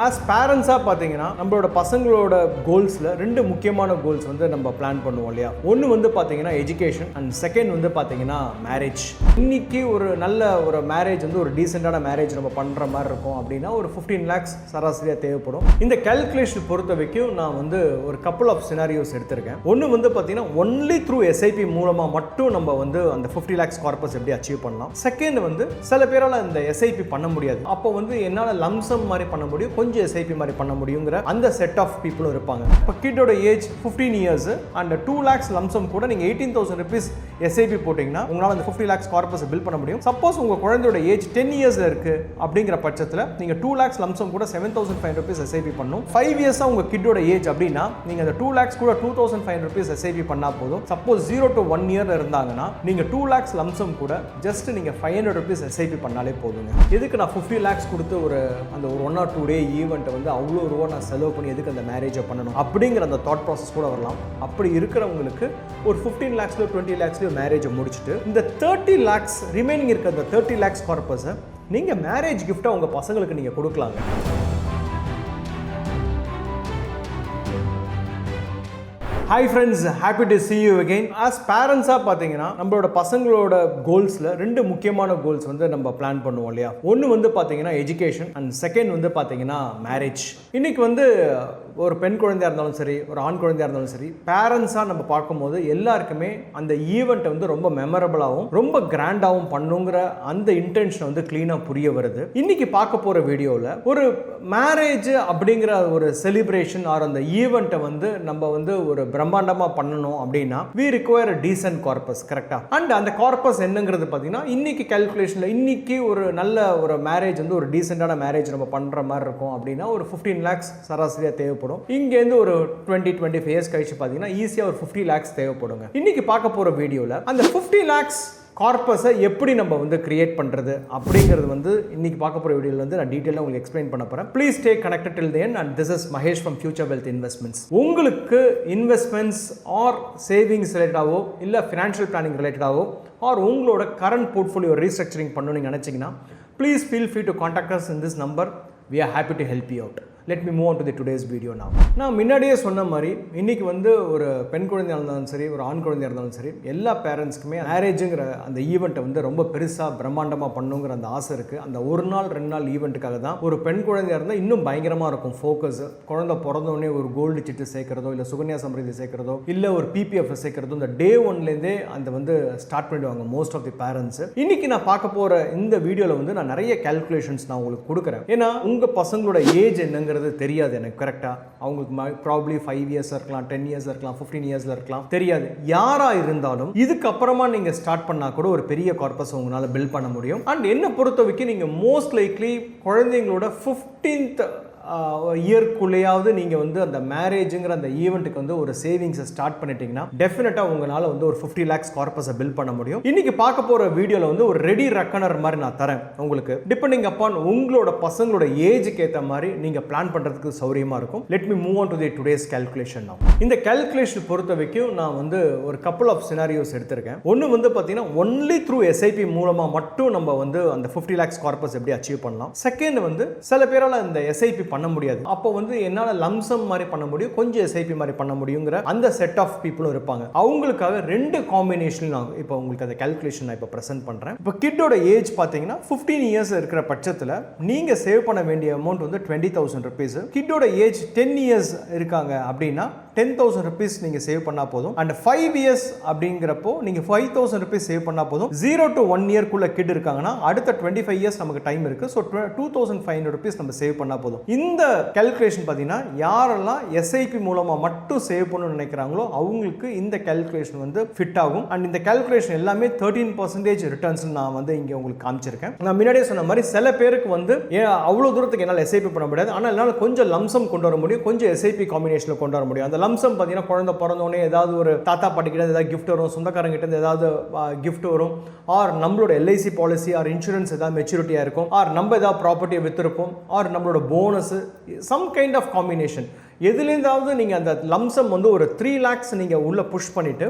As பேரண்ட்ஸாக பார்த்தீங்கன்னா நம்மளோட பசங்களோட கோல்ஸில் ரெண்டு முக்கியமான கோல்ஸ் வந்து நம்ம பிளான் பண்ணுவோம் இல்லையா? ஒன்று வந்து பார்த்தீங்கன்னா எஜுகேஷன் அண்ட் செகண்ட் வந்து பார்த்தீங்கன்னா மேரேஜ் இன்னைக்கு ஒரு நல்ல ஒரு மேரேஜ் வந்து ஒரு டீசெண்டான மேரேஜ் நம்ம பண்ணுற மாதிரி இருக்கும் அப்படின்னா ஒரு ஃபிஃப்டீன் லேக்ஸ் சராசரியாக தேவைப்படும். இந்த கேல்குலேஷன் பொறுத்த வரைக்கும் நான் வந்து ஒரு கப்பல் ஆஃப் சினாரியோஸ் எடுத்திருக்கேன். ஒன்று வந்து பார்த்தீங்கன்னா ஒன்லி த்ரூ எஸ்ஐபி மூலமாக மட்டும் நம்ம வந்து அந்த ஃபிஃப்டி லேக்ஸ் கார்பஸ் எப்படி அச்சீவ் பண்ணலாம். செகண்ட் வந்து சில பேரால் இந்த எஸ்ஐபி பண்ண முடியாது. அப்போ வந்து என்னால் லம்சம் மாதிரி பண்ண முடியும். கொஞ்சம் எஸ்ஐபி மாதிரி பண்ண முடியுங்கிற அந்த செட் ஆஃப் பீப்புளும் இருப்பாங்க. இப்போ கிட்டோட age fifteen years and two lakhs lump sum கூட நீங்கள் எயிட்டீன் தௌசண்ட் ருபீஸ் எஸ்ஐபி போட்டிங்கன்னா உங்களால் அந்த ஃபிஃப்டி லேக்ஸ் கார்பஸ் பில் பண்ண முடியும். சப்போஸ் உங்கள் குழந்தையோட ஏஜ் டென் இயர்ஸில் இருக்குது அப்படிங்கிற பட்சத்தில் நீங்கள் டூ லேக்ஸ் லம்சம் கூட seven thousand five rupees SIP பண்ணும். ஃபைவ் இயர்ஸாக உங்கள் கிட்டோட ஏஜ் அப்படின்னா நீங்கள் அந்த டூ லேக்ஸ் கூட two thousand five rupees SIP பண்ணால் போதும். Suppose zero to one year இருந்தாங்கன்னா நீங்கள் டூ லேக்ஸ் லம்சம் கூட ஜஸ்ட் நீங்கள் ஃபைவ் ஹண்ட்ரட் ருபீஸ் எஸ்ஐபி பண்ணாலே போதுங்க. எதுக்கு நான் ஃபிஃப்டி லேக்ஸ் கொடுத்து ஒரு அந்த ஒரு ஒன் ஆர் டூ டே ஈவெண்ட்டை வந்து அவ்வளோ ரூபா நான் செலவு பண்ணி எதுக்கு அந்த மேரேஜை பண்ணணும்? அப்படிங்கிற அந்த தாட் ப்ராசஸ் கூட வரலாம். அப்படி இருக்கிறவங்களுக்கு ஒரு ஃபிஃப்டீன் லேக்ஸ்லயோ டுவெண்ட்டி லேக்ஸ்லயோ மேரேஜை முடிச்சுட்டு இந்த தேர்ட்டி லேக்ஸ் ரிமைனிங் இருக்க அந்த தேர்ட்டி லேக்ஸ் பர்பஸை நீங்கள் மேரேஜ் கிஃப்ட்டாக உங்கள் பசங்களுக்கு நீங்கள் கொடுக்கலாங்க. Hi friends happy to see you again as பேரண்ட்ஸாக பார்த்தீங்கன்னா நம்மளோட பசங்களோட கோல்ஸில் ரெண்டு முக்கியமான கோல்ஸ் வந்து நம்ம பிளான் பண்ணுவோம் இல்லையா? ஒன்று வந்து பார்த்தீங்கன்னா எஜுகேஷன் அண்ட் செகண்ட் வந்து பார்த்தீங்கன்னா மேரேஜ் இன்னைக்கு வந்து ஒரு பெண் குழந்தையாக இருந்தாலும் சரி ஒரு ஆண் குழந்தையாக இருந்தாலும் சரி பேரண்ட்ஸாக நம்ம பார்க்கும்போது எல்லாருக்குமே அந்த ஈவெண்ட்டை வந்து ரொம்ப மெமரபிளாகவும் ரொம்ப கிராண்டாகவும் பண்ணுங்கிற அந்த இன்டென்ஷன் வந்து க்ளீனாக புரிய வருது. இன்னைக்கு பார்க்க போகிற வீடியோவில் ஒரு மேரேஜ் அப்படிங்கிற ஒரு செலிப்ரேஷன் ஆர் அந்த ஈவெண்ட்டை வந்து நம்ம வந்து ஒரு பிரம்மாண்டமாக பண்ணணும் அப்படின்னா வி ரிக்வயர் டீசன்ட் கார்பஸ் கரெக்டாக அண்ட் அந்த கார்பஸ் என்னங்கிறது பார்த்தீங்கன்னா இன்னைக்கு கேல்குலேஷனில் இன்னைக்கு ஒரு நல்ல ஒரு மேரேஜ் வந்து ஒரு டீசெண்டான மேரேஜ் நம்ம பண்ணுற மாதிரி இருக்கும் அப்படின்னா ஒரு ஃபிஃப்டீன் லேக்ஸ் சராசரியாக தேவைப்படும். இங்கேருந்து ஒரு டுவெண்ட்டி டுவெண்ட்டி ஃபைவ் இயர்ஸ் கழிச்சு பார்த்தீங்கன்னா ஈஸியாக ஒரு ஃபிஃப்டி லேக்ஸ் தேவைப்படுங்க. இன்னைக்கு பார்க்க போகிற வீடியோவில் அந்த ஃபிஃப்டி லேக்ஸ் கார்பஸை எப்படி நம்ம வந்து கிரியேட் பண்ணுறது அப்படிங்கிறது வந்து இன்றைக்கி பார்க்க போகிற வீடியோவில் வந்து நான் டீட்டெயிலாக உங்களுக்கு எக்ஸ்பிளைன் பண்ண போகிறேன் please stay connected till then and this is Mahesh from future wealth investments உங்களுக்கு இன்வெஸ்ட்மெண்ட்ஸ் ஆர் சேவிங்ஸ் ரிலேட்டடாகவோ இல்லை ஃபினான்ஷியல் பிளானிங் ரிலேட்டடாகவோ ஆர் உங்களோட கரண்ட் போர்ட்ஃபோலியோ ரீஸ்ட்ரக்சரிங் பண்ணணும்னு நினச்சிங்கன்னா please feel free to contact us in this number we are happy to help you out let me move on to the today's video நான் நான் முன்னாடியே சொன்ன மாதிரி இன்றைக்கி வந்து ஒரு பெண் குழந்தையாக இருந்தாலும் சரி ஒரு ஆண் குழந்தையாக இருந்தாலும் சரி எல்லா பேரண்ட்ஸ்க்குமே மேரேஜுங்கிற அந்த ஈவெண்ட்டை வந்து ரொம்ப பெருசாக பிரம்மாண்டமாக பண்ணுங்கிற அந்த ஆசை இருக்குது அந்த ஒரு நாள் ரெண்டு நாள் ஈவெண்ட்டுக்காக தான் ஒரு பெண் குழந்தையாக இருந்தால் இன்னும் பயங்கரமாக இருக்கும் ஃபோக்கஸ் குழந்தை பிறந்தோடனே ஒரு கோல்டு சிட்டு சேர்க்குறதோ இல்லை சுகன்யா சம்ரிதி சேர்க்கிறதோ இல்லை ஒரு பிபிஎஃப் சேர்க்குறதோ இந்த டே ஒன்லேருந்தே அந்த வந்து ஸ்டார்ட் பண்ணிடுவாங்க மோஸ்ட் ஆஃப் தி பேரண்ட்ஸ் இன்னைக்கு நான் பார்க்க போகிற இந்த வீடியோவில் வந்து நான் நிறைய கேல்குலேஷன்ஸ் நான் உங்களுக்கு கொடுக்குறேன். ஏன்னா உங்கள் பசங்களோட ஏஜ் இருக்குங்கிறது தெரியாது எனக்கு கரெக்டாக அவங்களுக்கு ப்ராப்ளி ஃபைவ் இயர்ஸ் இருக்கலாம் டென் இயர்ஸ் இருக்கலாம் ஃபிஃப்டீன் இயர்ஸில் இருக்கலாம் தெரியாது. யாராக இருந்தாலும் இதுக்கப்புறமா நீங்கள் ஸ்டார்ட் பண்ணால் கூட ஒரு பெரிய கார்பஸ் உங்களால் பில்ட் பண்ண முடியும். அண்ட் என்ன பொறுத்த வரைக்கும் நீங்கள் மோஸ்ட் லைக்லி குழந்தைங்களோட ஃபிஃப்டீன்த் இயர்க்குள்ளேயாவது நீங்கள் வந்து அந்த மேரேஜுங்கிற அந்த ஈவெண்ட்டுக்கு வந்து ஒரு சேவிங்ஸை ஸ்டார்ட் பண்ணிட்டீங்கன்னா டெஃபினட்டாக உங்களால் வந்து ஒரு ஃபிஃப்டி லேக்ஸ் கார்பஸை பில் பண்ண முடியும். இன்றைக்கி பார்க்க போகிற வீடியோவில் வந்து ஒரு ரெடி ரெக்கனர் மாதிரி நான் தரேன் உங்களுக்கு. டிபெண்டிங் அப்பான் உங்களோட பசங்களோட ஏஜுக்கு ஏற்ற மாதிரி நீங்கள் பிளான் பண்ணுறதுக்கு சௌரியமாக இருக்கும். Let me move on to the today's calculation நான் இந்த கேல்குலேஷன் பொறுத்த வரைக்கும் நான் வந்து ஒரு கப்பல் ஆஃப் சினாரியோஸ் எடுத்திருக்கேன். ஒன்று வந்து பார்த்தீங்கன்னா ஒன்லி த்ரூ எஸ்ஐபி மூலமாக மட்டும் நம்ம வந்து அந்த ஃபிஃப்டி லேக்ஸ் கார்பஸ் எப்படி அச்சீவ் பண்ணலாம். செகண்ட் வந்து சில பேரால் இந்த எஸ்ஐபி பண்ண முடியாது. அப்போ வந்து என்னால் லம்சம் மாதிரி பண்ண முடியும் கொஞ்சம் எஸ்ஐபி மாதிரி பண்ண முடியுங்கிற அந்த செட் ஆஃப் பீப்புளும் இருப்பாங்க. அவங்களுக்காக ரெண்டு காம்பினேஷன் நான் இப்போ உங்களுக்கு அந்த கேல்குலேஷன் நான் இப்போ ப்ரெசென்ட் பண்ணுறேன் இப்போ கிட்டோட ஏஜ் பார்த்தீங்கன்னா ஃபிஃப்டீன் இயர்ஸ் இருக்கிற பட்சத்தில் நீங்கள் சேவ் பண்ண வேண்டிய அமௌண்ட் வந்து டுவெண்ட்டி தௌசண்ட் ருபீஸ் கிட்டோட ஏஜ் டென் இயர்ஸ் இருக்காங்க அப்படின்னா டென் தௌசண்ட் ருபீஸ் நீங்கள் சேவ் பண்ணால் போதும். அண்ட் ஃபைவ் இயர்ஸ் அப்படிங்கிறப்போ நீங்கள் ஃபைவ் தௌசண்ட் ருபீஸ் சேவ் பண்ணால் போதும். ஜீரோ டு ஒன் இயர்க்குள்ளே கிட் இருக்காங்கன்னா அடுத்த டுவெண்ட்டி ஃபைவ் இயர்ஸ் நமக்கு டைம் இருக்குது so two thousand five hundred rupees நம்ம சேவ் பண்ணால் போதும். இந்த கேல்குலேஷன் பார்த்தீங்கன்னா யாரெல்லாம் எஸ்ஐபி மூலமாக மட்டும் சேவ் பண்ணணும்னு நினைக்கிறாங்களோ அவங்களுக்கு இந்த கேல்குலேஷன் வந்து ஃபிட் ஆகும். அண்ட் இந்த கேல்குலேஷன் எல்லாமே தேர்ட்டீன் பர்சன்டேஜ் ரிட்டர்ன்ஸ் நான் வந்து இங்கே உங்களுக்கு காமிச்சிருக்கேன். நான் முன்னாடியே சொன்ன மாதிரி சில பேருக்கு வந்து அவ்வளோ தூரத்துக்கு என்னால் எஸ்ஐபி பண்ண முடியாது. ஆனால் என்னால் கொஞ்சம் லம்சம் கொண்டு வர முடியும். கொஞ்சம் எஸ்ஐபி காம்பினேஷனில் கொண்டு வர முடியும். அந்த லம்சம் பார்த்தீங்கன்னா குழந்தை பிறந்தோடனே ஏதாவது ஒரு தாத்தா பாட்டிக்கிட்ட ஏதாவது கிஃப்ட் வரும் சொந்தக்காரங்கிட்ட ஏதாவது கிஃப்ட் வரும். ஆர் நம்மளோட எல்ஐசி பாலிசி ஆர் இன்சூரன்ஸ் ஏதாவது மெச்சூரிட்டியாக இருக்கும். ஆர் நம்ம ஏதாவது ப்ராப்பர்ட்டியை விற்றுருப்போம் ஆர் நம்மளோட bonus some kind of combination எதுலேருந்தாவது நீங்கள் அந்த லம்சம் வந்து ஒரு த்ரீ லேக்ஸ் நீங்கள் உள்ளே புஷ் பண்ணிவிட்டு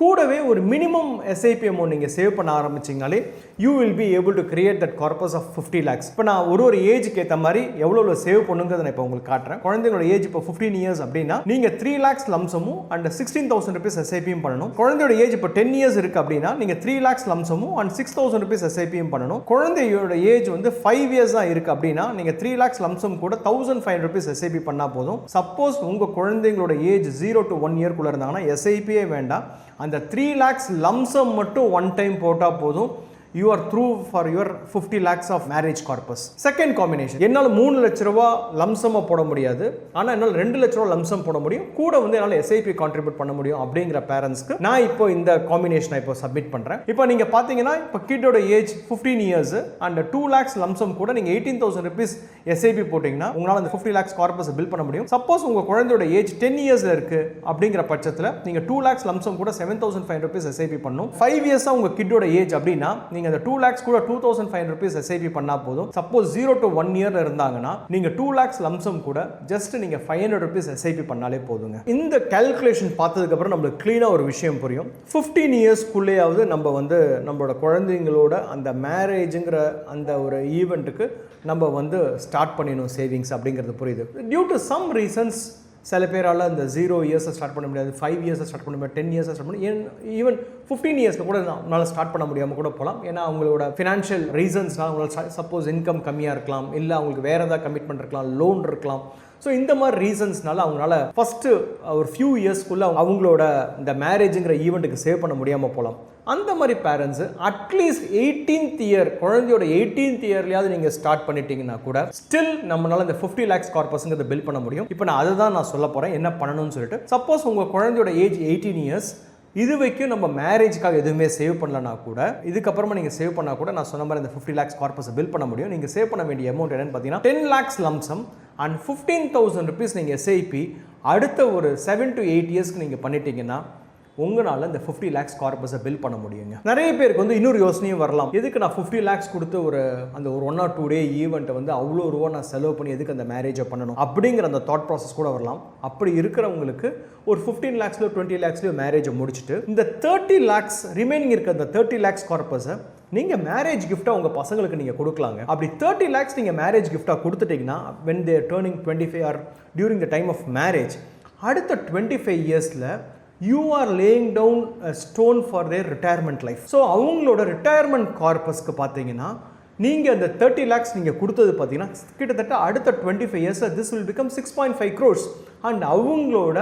கூடவே ஒரு மினிமம் எஸ்ஐபி அமௌண்ட் நீங்கள் சேவ் பண்ண ஆரம்பிச்சிங்கனாலே you will be able to create that corpus of fifty lakhs இப்போ நான் ஒரு ஒரு ஏஜுக்கு ஏற்ற மாதிரி எவ்வளோ சேவ் பண்ணுங்கிறத நான் இப்போ உங்களுக்கு காட்டுறேன். குழந்தைங்களோட ஏஜ் இப்போ ஃபிஃப்டீன் இயர்ஸ் அப்படின்னா நீங்கள் த்ரீ லேக்ஸ் லம்சமும் அண்ட் சிக்ஸ்டீன் தௌசண்ட் ருபீஸ் எஸ்ஐபியும் பண்ணணும். குழந்தையோட ஏஜ் இப்போ டென் இயர்ஸ் இருக்குது அப்படின்னா நீங்கள் த்ரீ லேக்ஸ் லம்சமும் அண்ட் சிக்ஸ் தௌசண்ட் ருபீஸ் எஸ்ஐபியும் பண்ணணும். குழந்தையோட ஏஜ் வந்து ஃபைவ் இயர்ஸ் தான் இருக்குது அப்படின்னா நீங்கள் த்ரீ லேக்ஸ் லம்சம் கூட தௌசண்ட் ஃபைவ் ருபீஸ் எஸ்ஐபி பண்ணால் போதும். சப்போஸ் உங்கள் குழந்தைங்களோட ஏஜ் ஜீரோ டு ஒன் இயர்க்குள்ளே இருந்தாங்கன்னா எஸ்ஐபியே வேண்டாம். அந்த த்ரீ லேக்ஸ் லம்சம் மட்டும் ஒன் டைம் போட்டால் போதும். You are through for your fifty lakhs of marriage corpus second combination என்னால் மூணு லட்ச ரூபா லம்சமாக போட முடியாது. ஆனால் என்னால் ரெண்டு லட்ச ரூபா லம்சம் போட முடியும். கூட வந்து என்னால் எஸ்ஐபி கான்ட்ரிபியூட் பண்ண முடியும் அப்படிங்கிற பேரண்ட்ஸ்க்கு நான் இப்போ இந்த காம்பினேஷனை இப்போ சப்மிட் பண்ணுறேன் இப்போ நீங்கள் பார்த்தீங்கன்னா இப்போ கிட்டோட age fifteen years and two lakhs lump sum கூட நீங்கள் எயிட்டீன் தௌசண்ட் ருபீஸ் எஸ்ஐபி போட்டிங்கன்னா உங்களால் அந்த ஃபிஃப்டி லேக்ஸ் கார்பஸ் பில் பண்ண முடியும். சப்போஸ் உங்கள் குழந்தையோட ஏஜ் டென் இயர்ஸில் இருக்குது அப்படிங்கிற பட்சத்தில் நீங்கள் டூ லேக்ஸ் லம்சம் கூட seven thousand five rupees SIP பண்ணும். ஃபைவ் இயர்ஸாக உங்கள் கிட்டோட ஏஜ் அப்படின்னா நீங்கள் அந்த டூ லேக்ஸ் கூட two thousand five rupees SIP பண்ணால் போதும். Suppose zero to one year இருந்தாங்கன்னா நீங்கள் டூ லேக்ஸ் லம்சம் கூட ஜஸ்ட் நீங்கள் ஃபைவ் ஹண்ட்ரட் ருபீஸ் எஸ்ஐபி பண்ணாலே போதுங்க. இந்த கால்குலேஷன் பார்த்ததுக்கப்புறம் நம்மளுக்கு க்ளீனாக ஒரு விஷயம் புரியும். ஃபிஃப்டீன் இயர்ஸ்க்குள்ளேயாவது நம்ம வந்து நம்மளோட குழந்தைங்களோட அந்த மேரேஜுங்கிற அந்த ஒரு ஈவெண்ட்டுக்கு நம்ம வந்து ஸ்டார்ட் பண்ணிடணும் சேவிங்ஸ் அப்படிங்கிறது புரியுது. டியூ டு சம் ரீசன்ஸ் சில பேரால் அந்த ஜீரோ இயர்ஸை ஸ்டார்ட் பண்ண முடியாது ஃபைவ் இயர்ஸை ஸ்டார்ட் பண்ண முடியாது டென் இயர்ஸை ஸ்டார்ட் பண்ண ஈவன் ஃபிஃப்டீன் இயர்ஸில் கூட நம்மளால் ஸ்டார்ட் பண்ண முடியாமல் கூட போகலாம் ஏன்னா அவங்களோட ஃபினான்ஷியல் ரீசன்ஸ்னால் அவங்களோட சப்போஸ் இன்கம் கம்மியாக இருக்கலாம் இல்லை அவங்களுக்கு வேறு ஏதாவது கமிட்மெண்ட் இருக்கலாம் லோன் இருக்கலாம். ஸோ இந்த மாதிரி ரீசன்ஸ்னால அவங்களால ஃபஸ்ட்டு ஒரு ஃபியூ இயர்ஸ்க்குள்ளே அவங்களோட இந்த மேரேஜுங்கிற ஈவெண்ட்டுக்கு சேவ் பண்ண முடியாமல் போகலாம் அந்த மாதிரி parents at least eighteenth year குழந்தையோட எயிட்டீன்த் இயர்லையாவது நீங்கள் ஸ்டார்ட் பண்ணிட்டீங்கன்னா கூட ஸ்டில் நம்மளால இந்த ஃபிஃப்டி லேக்ஸ் கார்பஸுங்கிறத பில் பண்ண முடியும். இப்போ நான் அதை தான் நான் சொல்ல போகிறேன் என்ன பண்ணணும்னு சொல்லிட்டு. சப்போஸ் உங்கள் குழந்தையோட ஏஜ் எயிட்டீன் இயர்ஸ் இது வரைக்கும் நம்ம மேரேஜ்க்காக எதுவுமே சேவ் பண்ணலனா கூட இதுக்கப்புறமா நீங்கள் சேவ் பண்ணால் கூட நான் சொன்ன மாதிரி இந்த ஃபிஃப்டி லேக்ஸ் கார்பஸை பில் பண்ண முடியும். நீங்கள் சேவ் பண்ண வேண்டிய அமௌண்ட் என்னன்னு பார்த்தீங்கன்னா ten lakhs lump sum and fifteen thousand rupees நீங்கள் எஸ்ஐபி அடுத்த ஒரு செவன் டு எயிட் இயர்ஸ்க்கு நீங்கள் பண்ணிட்டீங்கன்னா உங்களால் இந்த ஃபிஃப்டி லேக்ஸ் கார்பஸை பில் பண்ண முடியுங்க. நிறைய பேருக்கு வந்து இன்னொரு யோசனையும் வரலாம். எதுக்கு நான் ஃபிஃப்டி லேக்ஸ் கொடுத்து ஒரு அந்த ஒரு ஒன் ஆர் டூ டே ஈவெண்ட்டை வந்து அவ்வளோ ரூபா நான் செலவு பண்ணி எதுக்கு அந்த மேரேஜை பண்ணணும்? அப்படிங்கிற அந்த தாட் ப்ராசஸ் கூட வரலாம். அப்படி இருக்கிறவங்களுக்கு ஒரு ஃபிஃப்டீன் லேக்ஸ்லயோ டுவெண்ட்டி லேக்ஸ்லையோ மேரேஜை முடிச்சுட்டு இந்த தேர்ட்டி லேக்ஸ் ரிமைனிங் இருக்க அந்த தேர்ட்டி லேக்ஸ் கார்பஸை நீங்கள் மேரேஜ் கிஃப்ட்டாக உங்கள் பசங்களுக்கு நீங்கள் கொடுக்கலாங்க. அப்படி தேர்ட்டி லேக்ஸ் நீங்கள் மேரேஜ் கிஃப்ட்டாக கொடுத்துட்டீங்கன்னா when they turning twenty five or during the time of marriage அடுத்த டுவெண்ட்டி ஃபைவ் இயர்ஸில் you are laying down stone for their retirement life so அவங்களோட ரிட்டையர்மெண்ட் கார்பஸ்க்கு பார்த்தீங்கன்னா நீங்கள் அந்த தேர்ட்டி லேக்ஸ் நீங்கள் கொடுத்தது பார்த்தீங்கன்னா கிட்டத்தட்ட அடுத்த டுவெண்ட்டி ஃபைவ் இயர்ஸில் this will become six point five crores and அவங்களோட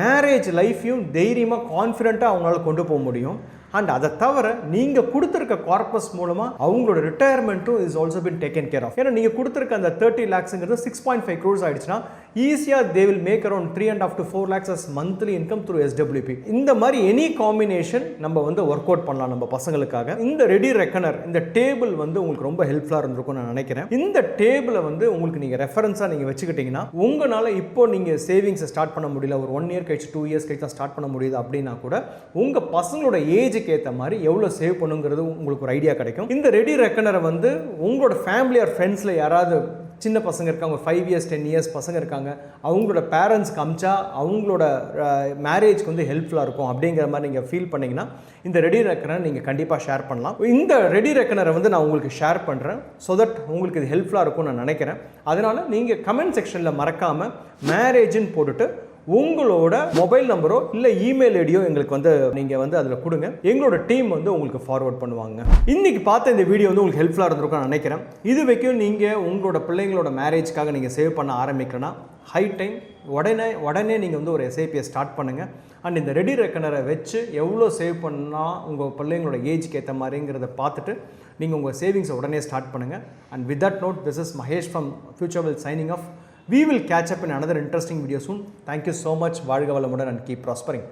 மேரேஜ் லைஃப்பையும் தைரியமாக கான்ஃபிடென்ட்டாக அவங்களால கொண்டு போக முடியும். அண்ட் அதை தவிர நீங்கள் கொடுத்துருக்க கார்பஸ் மூலமாக அவங்களோட ரிட்டையர்மெண்ட்டும் is also been taken care of ஏன்னா நீங்கள் கொடுத்துருக்க அந்த தேர்ட்டி லேக்ஸுங்கிறது சிக்ஸ் பாயிண்ட் ஃபைவ் க்ரோர்ஸ் ஆயிடுச்சுன்னா ஈஸியாக they will make around three and half to four lakhs as monthly income through SWP இந்த மாதிரி எனி காம்பினேஷன் நம்ம வந்து ஒர்க் அவுட் பண்ணலாம் நம்ம பசங்களுக்காக. இந்த ரெடி ரெக்கனர் இந்த டேபிள் வந்து உங்களுக்கு ரொம்ப ஹெல்ப்ஃபுல்லாக இருந்திருக்கும் நான் நினைக்கிறேன். இந்த டேபிளை வந்து உங்களுக்கு நீங்கள் ரெஃபரன்ஸாக நீங்கள் வச்சுக்கிட்டீங்கன்னா உங்களால் இப்போ நீங்கள் சேவிங்ஸை ஸ்டார்ட் பண்ண முடியல ஒரு ஒன் இயர் கழிச்சு டூ இயர்ஸ் கழிச்சு தான் ஸ்டார்ட் பண்ண முடியுது அப்படின்னா கூட உங்கள் பசங்களோட ஏஜுக்கு ஏற்ற மாதிரி எவ்வளோ சேவ் பண்ணுங்கிறது உங்களுக்கு ஒரு ஐடியா கிடைக்கும். இந்த ரெடி ரெக்கனரை வந்து உங்களோட ஃபேமிலி ஆர் ஃப்ரெண்ட்ஸில் யாராவது சின்ன பசங்க இருக்காங்க ஃபைவ் இயர்ஸ் டென் இயர்ஸ் பசங்க இருக்காங்க அவங்களோட பேரண்ட்ஸ்க்கு அமிச்சா அவங்களோட மேரேஜ்க்கு வந்து ஹெல்ப்ஃபுல்லாக இருக்கும் அப்படிங்கிற மாதிரி நீங்கள் ஃபீல் பண்ணிங்கன்னா இந்த ரெடி ரெக்கனரை நீங்கள் கண்டிப்பாக ஷேர் பண்ணலாம். இந்த ரெடி ரெக்கனரை வந்து நான் உங்களுக்கு ஷேர் பண்ணுறேன் ஸோ தட் உங்களுக்கு இது ஹெல்ப்ஃபுல்லாக இருக்கும்னு நான் நினைக்கிறேன். அதனால் நீங்கள் கமெண்ட் செக்ஷனில் மறக்காமல் மேரேஜுன்னு போட்டுட்டு உங்களோட மொபைல் நம்பரோ இல்லை இமெயில் ஐடியோ எங்களுக்கு வந்து நீங்கள் வந்து அதில் கொடுங்க. எங்களோட டீம் வந்து உங்களுக்கு ஃபார்வர்ட் பண்ணுவாங்க. இன்றைக்கி பார்த்த இந்த வீடியோ வந்து உங்களுக்கு ஹெல்ப்ஃபுல்லாக இருந்திருக்கும் நான் நினைக்கிறேன். இது வரைக்கும் நீங்கள் உங்களோட பிள்ளைங்களோட மேரேஜ்க்காக நீங்கள் சேவ் பண்ண ஆரம்பிக்கிறேன்னா ஹை டைம் உடனே உடனே நீங்கள் வந்து ஒரு எஸ்ஐபியை ஸ்டார்ட் பண்ணுங்கள் அண்ட் இந்த ரெடி ரெக்கனரை வச்சு எவ்வளோ சேவ் பண்ணால் உங்கள் பிள்ளைங்களோட ஏஜ்க்கு ஏற்ற மாதிரிங்கிறத பார்த்துட்டு நீங்கள் உங்கள் சேவிங்ஸை உடனே ஸ்டார்ட் பண்ணுங்கள் and with that note this is Mahesh from future will signing off We will catch up in another interesting video soon. Thank you so much. வாழ்க வளமுடன் and keep prospering.